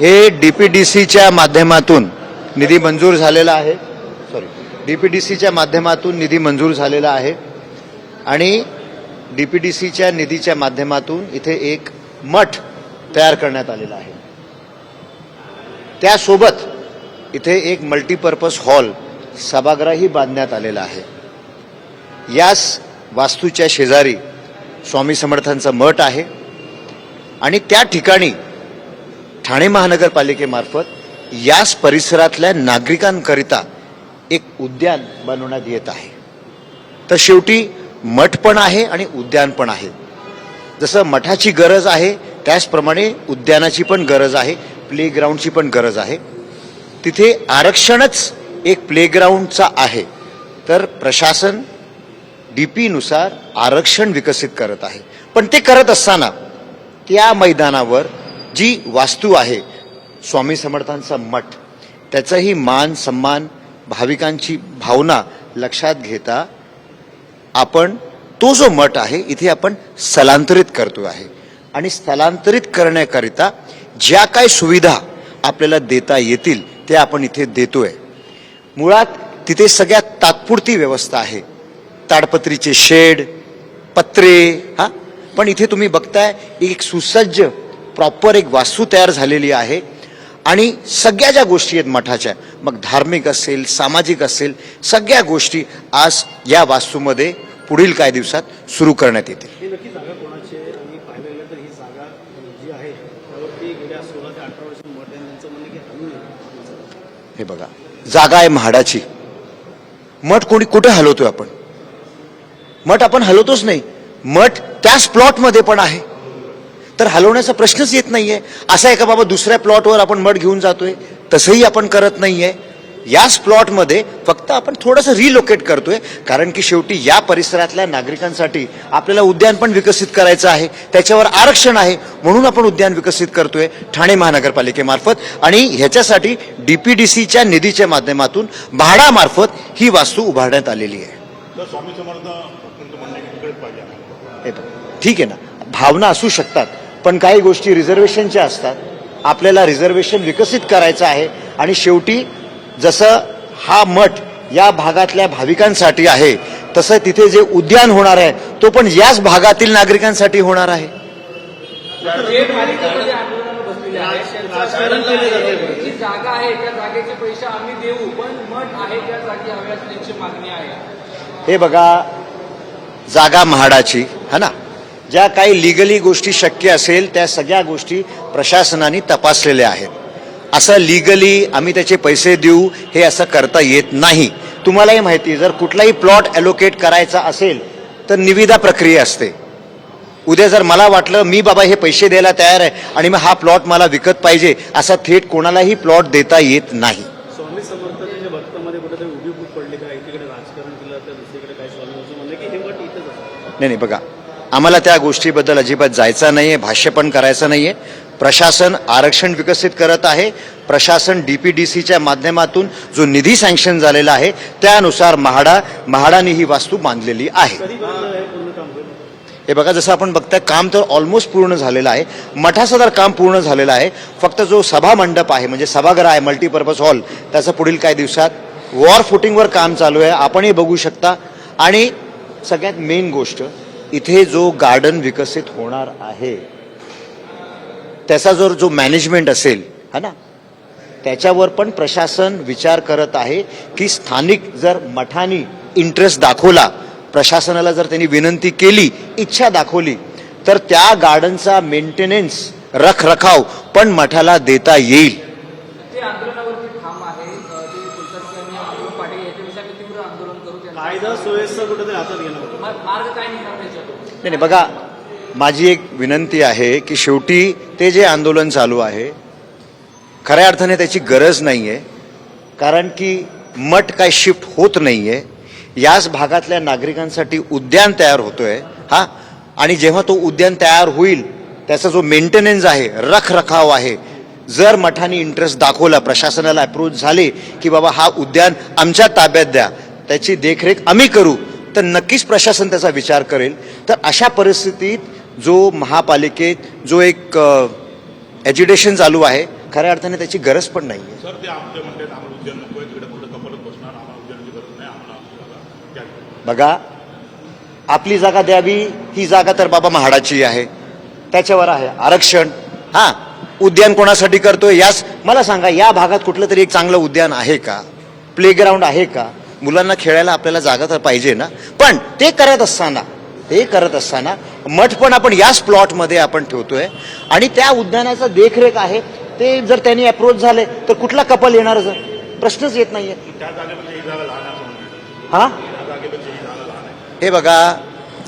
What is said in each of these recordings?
हे D P D सीच्या माध्यमातून निधी मंजूर झालेला आहे. सॉरी डी पी डी सीच्या माध्यमातून निधी मंजूर झालेला आहे. आणि डी पी डी सीच्या निधीच्या माध्यमातून इथे एक मठ तयार करण्यात आलेला आहे. त्यासोबत इथे एक मल्टीपर्पज हॉल सभागृहही बांधण्यात आलेला आहे. यास वास्तूच्या शेजारी स्वामी समर्थांचं मठ आहे. आणि त्या ठिकाणी ठाणे महानगरपालिकेमार्फत याच परिसरातल्या नागरिकांकरिता एक उद्यान बनवण्यात येत आहे. तर शेवटी मठ पण आहे आणि उद्यान पण आहे. जसं मठाची गरज आहे त्याचप्रमाणे उद्यानाची पण गरज आहे प्लेग्राऊंडची पण गरज आहे. तिथे आरक्षणच एक प्लेग्राऊंडचा आहे. तर प्रशासन डी पीनुसार आरक्षण विकसित करत आहे. पण ते करत असताना त्या मैदानावर जी वास्तू आहे स्वामी समर्थांचा मठ त्याचाही मान सन्मान भाविकांची भावना लक्षात घेता आपण तो जो मठ आहे इथे आपण स्थलांतरित करतो आहे. आणि स्थलांतरित करण्याकरिता ज्या काय सुविधा आपल्याला देता येतील ते आपण इथे देतोय. मुळात तिथे सगळ्यात तात्पुरती व्यवस्था आहे. ताडपत्रीचे शेड पत्रे हा? पण इथे तुम्ही बघताय एक सुसज्ज प्रॉपर एक वास्तू तयार झालेली आहे. आणि सगळ्या ज्या गोष्टी आहेत मठाच्या मग धार्मिक असेल सामाजिक असेल सगळ्या गोष्टी आज या वास्तूमध्ये पुढील काही दिवसात सुरू करण्यात येतील. ही नक्की जागा कोणाची आहे? आणि पाहायला गेलं तर जागा जी आहे त्यावरती गेल्या सोळा ते अठरा वर्ष मठ आहे. त्यांचं म्हणणं की हलवू नये हे बघा जागा आहे म्हाडाची. मठ कोणी कुठे हलवतोय आपण? मठ आपण हलवतोच नाही. मठ त्याच प्लॉटमध्ये पण आहे. तर हलवण्याचा प्रश्नच येत असा आहे का बाबा दुसऱ्या प्लॉटवर आपण मठ घेऊन जातोय तसंही आपण करत नाहीये. याच प्लॉटमध्ये फक्त आपण थोडंसं रिलोकेट करतोय कारण की शेवटी या परिसरातल्या नागरिकांसाठी आपल्याला उद्यान पण विकसित करायचं आहे त्याच्यावर आरक्षण आहे म्हणून आपण उद्यान विकसित करतोय ठाणे महानगरपालिकेमार्फत. आणि ह्याच्यासाठी डीपीडीसीच्या निधीच्या माध्यमातून म्हाडामार्फत ही वास्तू उभारण्यात आलेली आहे. आहे ठीक आहे ना. भावना असू शकतात. पण काही गोष्टी रिझर्वेशनच्या असतात. आपल्याला रिझर्वेशन विकसित करायचं आहे आणि शेवटी जसं हा मठ या भागातल्या भाविकांसाठी आहे तसं तिथे जे उद्यान होणार आहे तो पण याच भागातील नागरिकांसाठी होणार आहे. हे बघा जागा म्हाडाची है ना? ज्या काही लिगली गोष्टी शक्य असेल त्या सगळ्या गोष्टी प्रशासनाने तपासलेल्या आहेत. असं लिगली आम्ही त्याचे पैसे देऊ हे असं करता येत नाही. तुम्हालाही माहिती आहे, जर कुठलाही प्लॉट अलोकेट करायचा असेल तर निविदा प्रक्रिया असते. उद्या जर मला वाटलं मी बाबा हे पैसे द्यायला तयार आहे आणि मग हा प्लॉट मला विकत पाहिजे असा थेट कोणालाही प्लॉट देता येत नाही. नाही नाही बघा. आम्हाला त्या गोष्टीबद्दल अजिबात जायचं आहे भाष्य पण करायचं नाही आहे प्रशासन आरक्षण विकसित करत आहे. प्रशासन डी पी डी सीच्या माध्यमातून जो निधी सँक्शन झालेला आहे त्यानुसार म्हाडा म्हाडाने ही वास्तू बांधलेली आहे. हे हे बघा जसं आपण बघताय काम तर ऑलमोस्ट पूर्ण झालेलं आहे. मठाचं तर काम पूर्ण झालेलं आहे. फक्त जो सभा मंडप आहे म्हणजे सभागृह आहे मल्टीपर्पज हॉल त्याचं पुढील काही दिवसात वॉर फुटिंगवर काम चालू आहे. आपणही बघू शकता. आणि सगळ्यात मेन गोष्ट इथे जो गार्डन विकसित होणार आहे त्याचा जर जो मॅनेजमेंट असेल है ना? त्याच्यावर पण प्रशासन विचार करत आहे की स्थानिक जर मठानी इंटरेस्ट दाखवला प्रशासनाला जर त्यांनी विनंती केली इच्छा दाखवली तर त्या गार्डनचा मेंटेनन्स रखरखाव पण मठाला देता येईल. कायदा सुव्यवस्था कुठेतरी हातात घेणं होतं मग मार्ग काय निघणार त्याच्यातून नाही नाही, बघा माझी एक विनंती आहे की शेवटी ते जे आंदोलन चालू आहे खऱ्या अर्थाने त्याची गरज नाही आहे कारण की मठ काय शिफ्ट होत नाही आहे याच भागातल्या नागरिकांसाठी उद्यान तयार होतोय हा? आणि जेव्हा तो उद्यान तयार होईल त्याचा जो मेंटेनन्स आहे रखरखाव आहे जर मठाने इंटरेस्ट दाखवला प्रशासनाला अप्रोच झाले की बाबा हा उद्यान आमच्या ताब्यात द्या त्याची देखरेख आम्ही करू तर नक्कीच प्रशासन त्याचा विचार करेल. तर अशा परिस्थितीत जो महापालिकेत जो एक एज्युटेशन चालू आहे खऱ्या अर्थाने त्याची गरज पण नाही. बघा आपली जागा द्यावी ही जागा तर बाबा म्हाडाची आहे. त्याच्यावर आहे आरक्षण. हा उद्यान कोणासाठी करतोय? यास मला सांगा या भागात कुठलं तरी एक चांगलं उद्यान आहे का? प्लेग्राऊंड आहे का? मुलांना खेळायला आपल्याला जागा तर पाहिजे ना. पण ते करत असताना ते करत असताना मठ पण आपण याच प्लॉटमध्ये आपण ठेवतोय. आणि त्या उद्यानाचा देखरेख आहे. ते जर त्यांनी अप्रोच झाले तर कुठला कपल येणार जर? प्रश्नच येत नाहीये. आहे हा? हे बघा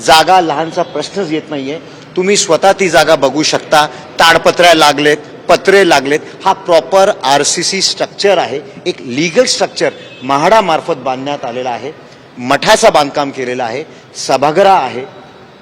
जागा लहानचा प्रश्नच येत नाहीये. तुम्ही स्वतः ती जागा बघू शकता. ताडपत्र्या लागलेत. पत्रे लागलेत. हा proper R C C structure आहे. एक लीगल स्ट्रक्चर म्हाडामार्फत बांधण्यात आलेला आहे. मठाचं बांधकाम केलेलं आहे. सभागृह आहे.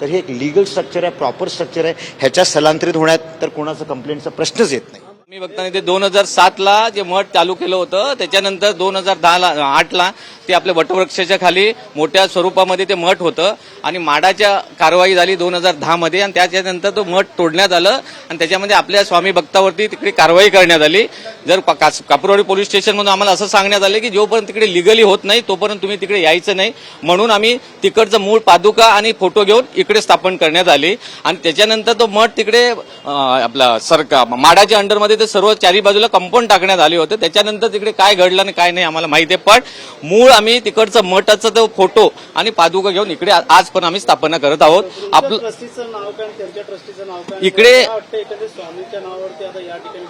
तर हे एक लीगल स्ट्रक्चर आहे प्रॉपर स्ट्रक्चर आहे. ह्याच्या स्थलांतरित होण्यात तर कोणाचं कंप्लेंटचा प्रश्नच येत नाही. मी बघताना ते दोन हजार सातला जे मठ चालू केलं होतं त्याच्यानंतर दोन हजार दहाला आठला ते आपल्या वटवृक्षाच्या खाली मोठ्या स्वरूपामध्ये ते मठ होतं आणि माडाच्या कारवाई झाली दोन हजार दहामध्ये आणि त्याच्यानंतर तो मठ तोडण्यात आलं आणि त्याच्यामध्ये आपल्या स्वामी भक्तावरती तिकडे कारवाई करण्यात आली. जर पा- कापरवाडी पोलीस स्टेशनमधून आम्हाला असं सांगण्यात आलं की जोपर्यंत तिकडे लिगली होत नाही तोपर्यंत तुम्ही तिकडे यायचं नाही. म्हणून आम्ही तिकडचं मूळ पादुका आणि फोटो घेऊन इकडे स्थापन करण्यात आली. आणि त्याच्यानंतर तो मठ तिकडे आपला सरका माडाच्या अंडरमध्ये ते सर्व चारी बाजूला कंपाऊंड टाकण्यात आले होते. त्याच्यानंतर तिकडे काय घडलं आणि काय नाही आम्हाला माहिती आहे. पण मूळ आम्ही तिकडचं मठाचं तो फोटो आणि पादुका घेऊन इकडे आज पण आम्ही स्थापना करत आहोत. आपलं ट्रस्टीचं नाव काय आणि त्यांच्या ट्रस्टीचं नाव काय? इकडे- स्वामीच्या नावावरती आता या ठिकाणी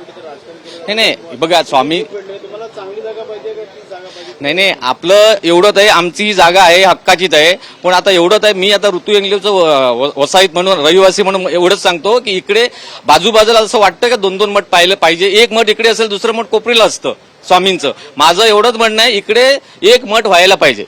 नाही नाही. बघा स्वामी पडले तुम्हाला चांगली जागा पाहिजे का ती जागा पाहिजे? नाही नाही. आपलं एवढंच आहे. आमची ही जागा आहे हक्काचीच आहे. पण आता एवढंच आहे. मी आता ऋतू इंग्लिशचं वसाईत म्हणून रहिवासी म्हणून एवढंच सांगतो की इकडे बाजूबाजूला असं वाटतं का दोन दोन मठ पाहिलं म्हणजे पाहिजे एक मठ इकडे असेल दुसरं मठ कोपरीला असतं स्वामींचं. माझं एवढंच म्हणणं आहे इकडे एक मठ व्हायला पाहिजे.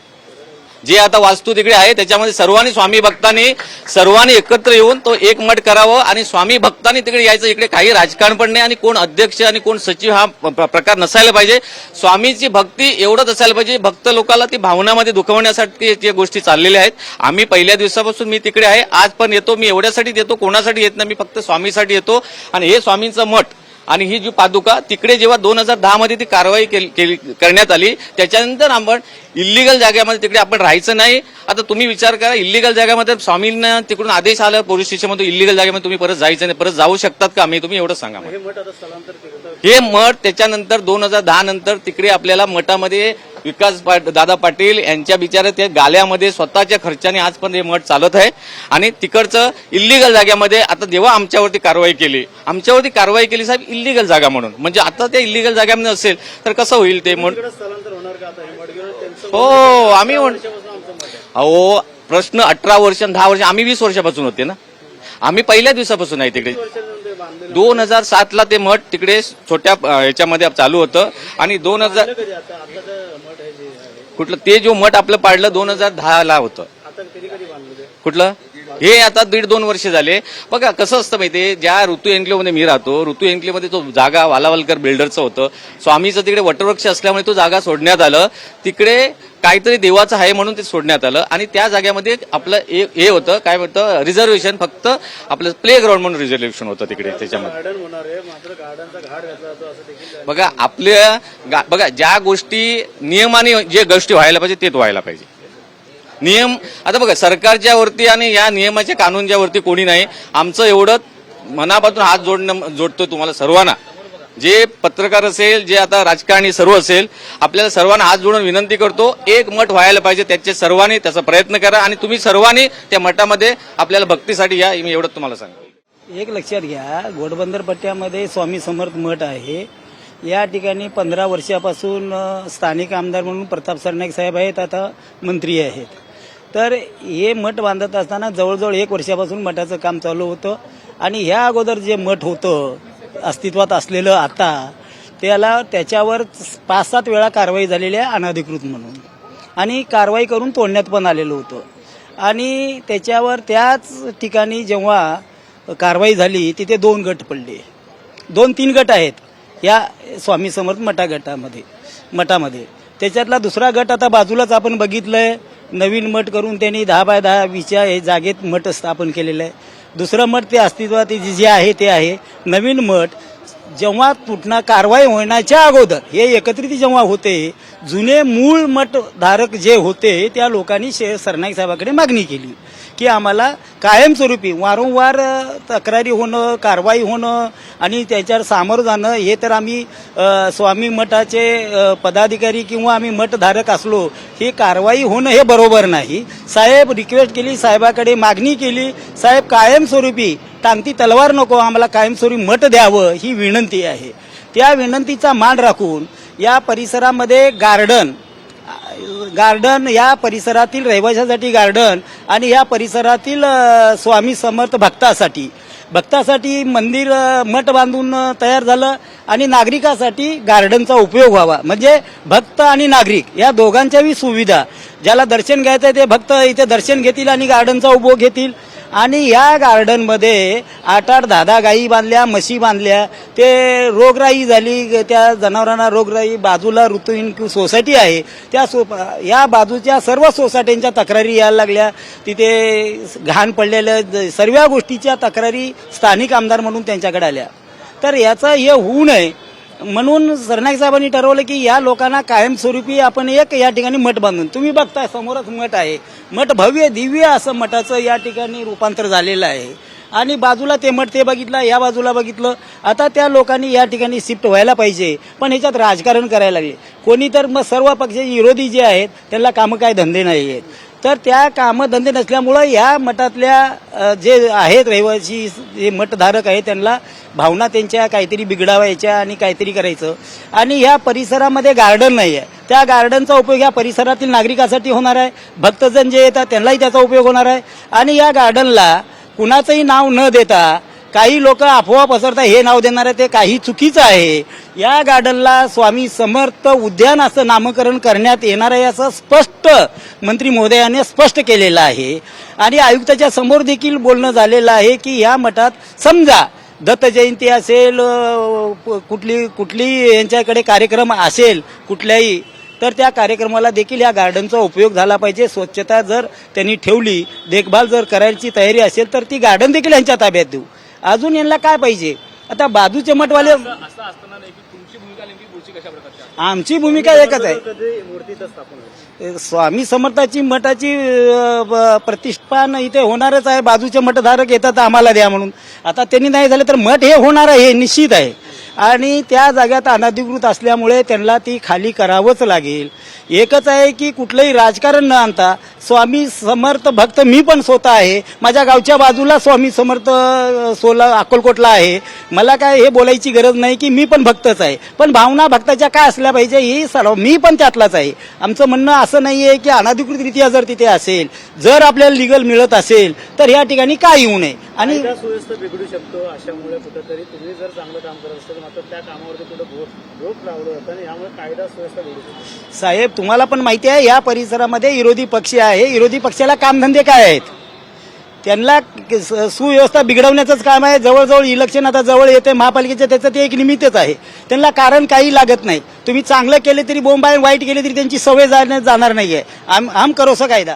जे आता वास्तू तिकडे आहे त्याच्यामध्ये सर्वांनी स्वामी भक्तांनी सर्वांनी एकत्र येऊन तो एक मठ करावं आणि स्वामी भक्तांनी तिकडे यायचं. इकडे काही राजकारण पण नाही आणि कोण अध्यक्ष आणि कोण सचिव हा प्रकार नसायला पाहिजे. स्वामीची भक्ती एवढंच असायला पाहिजे भक्त लोकांना ती भावनामध्ये दुखवण्यासाठी जे गोष्टी चाललेल्या आहेत. आम्ही पहिल्या दिवसापासून मी तिकडे आहे आज पण येतो मी एवढ्यासाठी येतो कोणासाठी येत नाही मी फक्त स्वामीसाठी येतो. आणि हे स्वामींचं मठ आणि ही जी पादुका तिकडे जेव्हा दोन हजार दहा मध्ये ती कारवाई केली करण्यात आली त्याच्यानंतर आपण इलिगल जागेमध्ये तिकडे आपण राहायचं नाही. आता तुम्ही विचार करा इलिगल जागेमध्ये स्वामींना तिकडून आदेश आला पोलीस स्टेशनमधून इलिगल जागेमध्ये तुम्ही परत जायचं नाही. परत जाऊ शकतात का? आम्ही तुम्ही एवढं सांगा. हे हे मठ त्याच्यानंतर दोन हजार दहा नंतर तिकडे आपल्याला मठामध्ये विकास पा- दादा पाटील यांच्या बिचारे ते गाल्यामध्ये स्वतःच्या खर्चाने आज पण हे मठ चालत आहे. आणि तिकडचं इलिगल जागेमध्ये आता जेव्हा आमच्यावरती कारवाई केली. आमच्यावरती कारवाई केली साहेब इलिगल जागा म्हणून. म्हणजे आता त्या इलिगल जागामध्ये असेल तर कसं होईल ते हे मठ हो आम्ही अहो प्रश्न अठरा वर्ष दहा वर्ष आम्ही वीस वर्षापासून होते ना. आम्ही पहिल्या दिवसापासून आहे तिकडे. दोन हजार सातला ते मठ तिकडे छोट्या अं, याच्यामध्ये चालू होतं. आणि दोन हजार कुठलं? ते जो मठ आपलं पाडलं दोन हजार दहा ला होतं कुठलं? हे आता दीड दोन वर्ष झाले. बघा कसं असतं माहितीये ज्या ऋतू एन्क्लेव्हमध्ये मी राहतो ऋतू एन्क्लेव्हमध्ये तो जागा वालावलकर बिल्डरचं होतं. स्वामीचं तिकडे वटवृक्ष असल्यामुळे तो जागा सोडण्यात आलं. तिकडे काहीतरी देवाचं आहे म्हणून ते सोडण्यात आलं. आणि त्या जागेमध्ये आपलं हे होतं काय म्हणतं रिझर्वेशन फक्त आपलं प्ले ग्राउंड म्हणून रिझर्वेशन होतं तिकडे त्याच्यामध्ये. बघा आपल्या बघा ज्या गोष्टी नियमाने जे गोष्टी व्हायला पाहिजे तेच व्हायला पाहिजे. नियम आता बघा सरकारच्या वरती आणि या नियमाच्या कानूनच्या वरती कोणी नाही. आमचं एवढं मनापासून हात जोडणं जोडतो तुम्हाला सर्वांना. जे पत्रकार असेल जे आता राजकारणी सर्व असेल आपल्याला सर्वांना हात जोडून विनंती करतो एक मठ व्हायला पाहिजे त्याचे सर्वांनी त्याचा प्रयत्न करा आणि तुम्ही सर्वांनी त्या मठामध्ये आपल्याला भक्तीसाठी या मी एवढंच तुम्हाला सांगतो. एक लक्षात घ्या घोडबंदर पट्ट्यामध्ये स्वामी समर्थ मठ आहे. या ठिकाणी पंधरा वर्षापासून स्थानिक आमदार म्हणून प्रताप सरनाईक साहेब आहेत आता मंत्री आहेत. तर हे मठ बांधत असताना जवळजवळ एक वर्षापासून मठाचं काम चालू होतं. आणि ह्या अगोदर जे मठ होतं अस्तित्वात असलेलं आता त्याला त्याच्यावर पाच सात वेळा कारवाई झालेली आहे अनधिकृत म्हणून. आणि कारवाई करून तोडण्यात पण आलेलं होतं. आणि त्याच्यावर त्याच ठिकाणी जेव्हा कारवाई झाली तिथे दोन गट पडले. दोन तीन गट आहेत या स्वामी समर्थ मठा गटामध्ये मठामध्ये. त्याच्यातला दुसरा गट आता बाजूलाच आपण बघितलंय. नवीन मठ करून त्यांनी दहा बाय दहा वीसच्या हे जागेत मठ स्थापन केलेलं आहे. दुसरं मठ ते अस्तित्वात जे जे आहे ते आहे. नवीन मठ जेव्हा तुटणं कारवाई होण्याच्या अगोदर हे एकत्रित जेव्हा होते जुने मूळ मठधारक जे होते त्या लोकांनी शे सरनाईक साहेबाकडे मागणी केली. की आम्हाला कायमस्वरूपी वारंवार तक्रारी होणं कारवाई होणं आणि त्याच्यावर सामोरं जाणं हे तर आम्ही स्वामी मठाचे पदाधिकारी किंवा आम्ही मठधारक असलो ही कारवाई होणं हे बरोबर नाही. साहेब रिक्वेस्ट केली साहेबाकडे मागणी केली साहेब कायमस्वरूपी टांगती तलवार नको आम्हाला कायमस्वरूपी मठ द्यावं ही विनंती आहे. त्या विनंतीचा मान राखून या परिसरामध्ये गार्डन गार्डन या परिसरातील रहिवाशासाठी गार्डन आणि या परिसरातील स्वामी समर्थ भक्तासाठी. भक्तासाठी मंदिर मठ बांधून तयार झालं आणि नागरिकासाठी गार्डनचा उपयोग व्हावा. म्हणजे भक्त आणि नागरिक या दोघांच्याही सुविधा. ज्याला दर्शन घ्यायचं आहे ते भक्त इथे दर्शन घेतील आणि गार्डनचा उपयोग घेतील. आणि या गार्डनमध्ये आठ आठ दहा दहा गायी बांधल्या म्हशी बांधल्या. ते रोगराई झाली त्या जनावरांना रोगराई बाजूला ऋतुहीन सोसायटी आहे. त्या सो या बाजूच्या सर्व सोसायट्यांच्या तक्रारी यायला लागल्या. तिथे घाण पडलेल्या ज- सर्व गोष्टीच्या तक्रारी स्थानिक आमदार म्हणून त्यांच्याकडे आल्या. तर याचं हे होऊ नये. म्हणून सरनाईक साहेबांनी ठरवलं की या लोकांना कायमस्वरूपी आपण एक या ठिकाणी मठ बांधून. तुम्ही बघताय समोरच मठ आहे. मठ भव्य दिव्य असं मठाचं या ठिकाणी रूपांतर झालेलं आहे. आणि बाजूला ते मठ ते बघितलं या बाजूला बघितलं. आता त्या लोकांनी या ठिकाणी शिफ्ट व्हायला पाहिजे. पण ह्याच्यात राजकारण करायला लागले. कोणी तर मग सर्व पक्ष विरोधी जे आहेत त्यांना कामं काय धंदे नाही आहेत तर त्या कामधंदे नसल्यामुळं ह्या मठातल्या जे आहेत रहिवासी जे मठधारक आहेत त्यांना भावना त्यांच्या काहीतरी बिघडावायच्या आणि काहीतरी करायचं. आणि ह्या परिसरामध्ये गार्डन नाही आहे त्या गार्डनचा उपयोग या परिसरातील नागरिकासाठी होणार आहे. भक्तजन जे येतात त्यांनाही त्याचा उपयोग होणार आहे. आणि या गार्डनला कुणाचंही नाव न देता काही लोक अफवा पसरतात हे नाव देणार आहे ते काही चुकीचं आहे. या गार्डनला स्वामी समर्थ उद्यान असं नामकरण करण्यात येणार आहे असं स्पष्ट मंत्री महोदयाने स्पष्ट केलेलं आहे. आणि आयुक्ताच्या समोर देखील बोलणं झालेलं आहे की या मठात समजा दत्त जयंती असेल कुठली कुठली यांच्याकडे कार्यक्रम असेल कुठल्याही तर त्या कार्यक्रमाला देखील या गार्डनचा उपयोग झाला पाहिजे. स्वच्छता जर त्यांनी ठेवली देखभाल जर करायची तयारी असेल तर ती गार्डन देखील यांच्या ताब्यात देऊ. अजून यांना काय पाहिजे? आता बाजूचे मठवाले? आमची भूमिका एकच आहे. स्वामी समर्थाची मठाची प्रतिष्ठान इथे होणारच आहे. बाजूचे मठधारक येतात आम्हाला द्या म्हणून. आता त्यांनी नाही झालं तर मठ हे होणार आहे हे निश्चित आहे. आणि त्या जाग्यात अनधिकृत असल्यामुळे त्यांना ती खाली करावंच लागेल. एकच आहे की कुठलंही राजकारण न आणता स्वामी समर्थ भक्त मी पण स्वतः आहे. माझ्या गावच्या बाजूला स्वामी समर्थ सोला अक्कलकोटला आहे. मला काय हे बोलायची गरज नाही की मी पण भक्तच आहे. पण भावना भक्ताच्या काय असल्या पाहिजे ही सर्व मी पण त्यातलाच आहे. आमचं म्हणणं असं नाही आहे की अनाधिकृतरित्या जर तिथे असेल जर आपल्याला लिगल मिळत असेल तर या ठिकाणी काय येऊ नये. आणि सुव्यवस्था बिघडू शकतो अशामुळे कुठेतरी तुम्ही जर चांगलं काम करत असेल मात्र त्या कामावरती कुठं रोख लावलं जातं आणि यामुळे कायदा सुव्यवस्था साहेब तुम्हाला पण माहिती आहे या परिसरामध्ये विरोधी पक्ष आहे. विरोधी पक्षाला कामधंदे काय आहेत? त्यांना सुव्यवस्था बिघडवण्याचंच काम आहे. जवळजवळ इलेक्शन आता जवळ येते महापालिकेचं त्याचं ते एक निमित्तच आहे. त्यांना कारण काही लागत नाही. तुम्ही चांगलं केले तरी बोंब आहे वाईट केले तरी त्यांची सवय जाण्या- जाणार आहे आम आम करोसा कायदा.